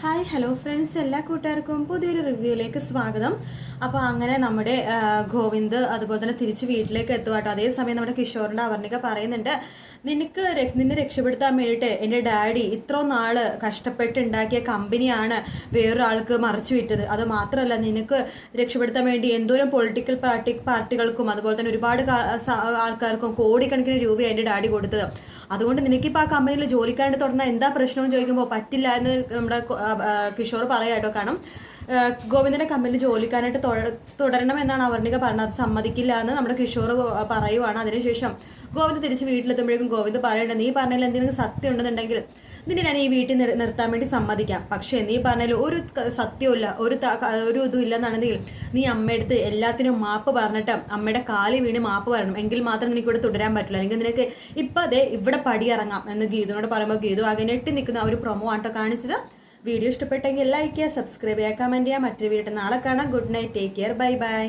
Hi hello friends എല്ലാ കൂട്ടുകാർക്കും പുതിയൊരു റിവ്യൂയിലേക്ക് സ്വാഗതം. അപ്പോൾ അങ്ങനെ നമ്മുടെ ഗോവിന്ദ് അതുപോലെ തന്നെ തിരിച്ച് വീട്ടിലേക്ക് എത്തുവാട്ടോ. അതേസമയം നമ്മുടെ കിഷോറിന്റെ അവർണിക പറയുന്നുണ്ട് നിനക്ക് നിന്നെ രക്ഷപ്പെടുത്താൻ വേണ്ടിയിട്ട് എന്റെ ഡാഡി ഇത്ര നാൾ കഷ്ടപ്പെട്ടുണ്ടാക്കിയ കമ്പനിയാണ് വേറൊരാൾക്ക് മറിച്ചു വിറ്റത്. അത് മാത്രമല്ല നിനക്ക് രക്ഷപ്പെടുത്താൻ വേണ്ടി എന്തോരം പൊളിറ്റിക്കൽ പാർട്ടി പാർട്ടികൾക്കും അതുപോലെ തന്നെ ഒരുപാട് ആൾക്കാർക്കും കോടിക്കണക്കിന് രൂപയാണ് എന്റെ ഡാഡി കൊടുത്തത്. അതുകൊണ്ട് നിനക്കിപ്പോൾ ആ കമ്പനിയിൽ ജോലിക്കാരായിട്ട് തുടർന്നാൽ എന്താ പ്രശ്നമെന്ന് ചോദിക്കുമ്പോൾ പറ്റില്ല എന്ന് നമ്മുടെ കിഷോർ പറയാട്ടോ കാരണം ഗോവിന്ദനെ കമ്പനിയിൽ ജോലിക്കാരായിട്ട് തൊഴ- തുടരണം എന്നാണ് അവർണിക പറഞ്ഞത്. സമ്മതിക്കില്ല എന്ന് നമ്മുടെ കിഷോർ പറയുവാണ്. അതിനുശേഷം ഗോവിന്ദ് തിരിച്ച് വീട്ടിലെത്തുമ്പോഴേക്കും ഗോവിന്ദ് പറയണ്ട നീ പറഞ്ഞാൽ എന്തെങ്കിലും സത്യം ഉണ്ടെന്നുണ്ടെങ്കിൽ നിന്നെ ഞാൻ ഈ വീട്ടിൽ നിർത്താൻ വേണ്ടി സമ്മതിക്കാം. പക്ഷേ നീ പറഞ്ഞാൽ ഒരു സത്യമില്ല ഒരു ഒരു ഇതും ഇല്ലെന്നാണെങ്കിൽ നീ അമ്മയടുത്ത് എല്ലാത്തിനും മാപ്പ് പറഞ്ഞിട്ട് അമ്മയുടെ കാലി വീണ് മാപ്പ് പറയണം. എങ്കിൽ മാത്രം നിനക്ക് ഇവിടെ തുടരാൻ പറ്റില്ല അല്ലെങ്കിൽ നിനക്ക് ഇപ്പം അതെ ഇവിടെ പടിയിറങ്ങാം എന്ന് ഗീതുനോട് പറയുമ്പോൾ ഗീതു ആകെ ഞെട്ടി നിൽക്കുന്ന ഒരു പ്രൊമോ ആട്ടോ കാണിച്ചത്. വീഡിയോ ഇഷ്ടപ്പെട്ടെങ്കിൽ ലൈക്ക് ചെയ്യുക സബ്സ്ക്രൈബ് ചെയ്യുക കമന്റ് ചെയ്യുക. മറ്റൊരു വീഡിയോ നാളെ കാണാം. Good night take care bye bye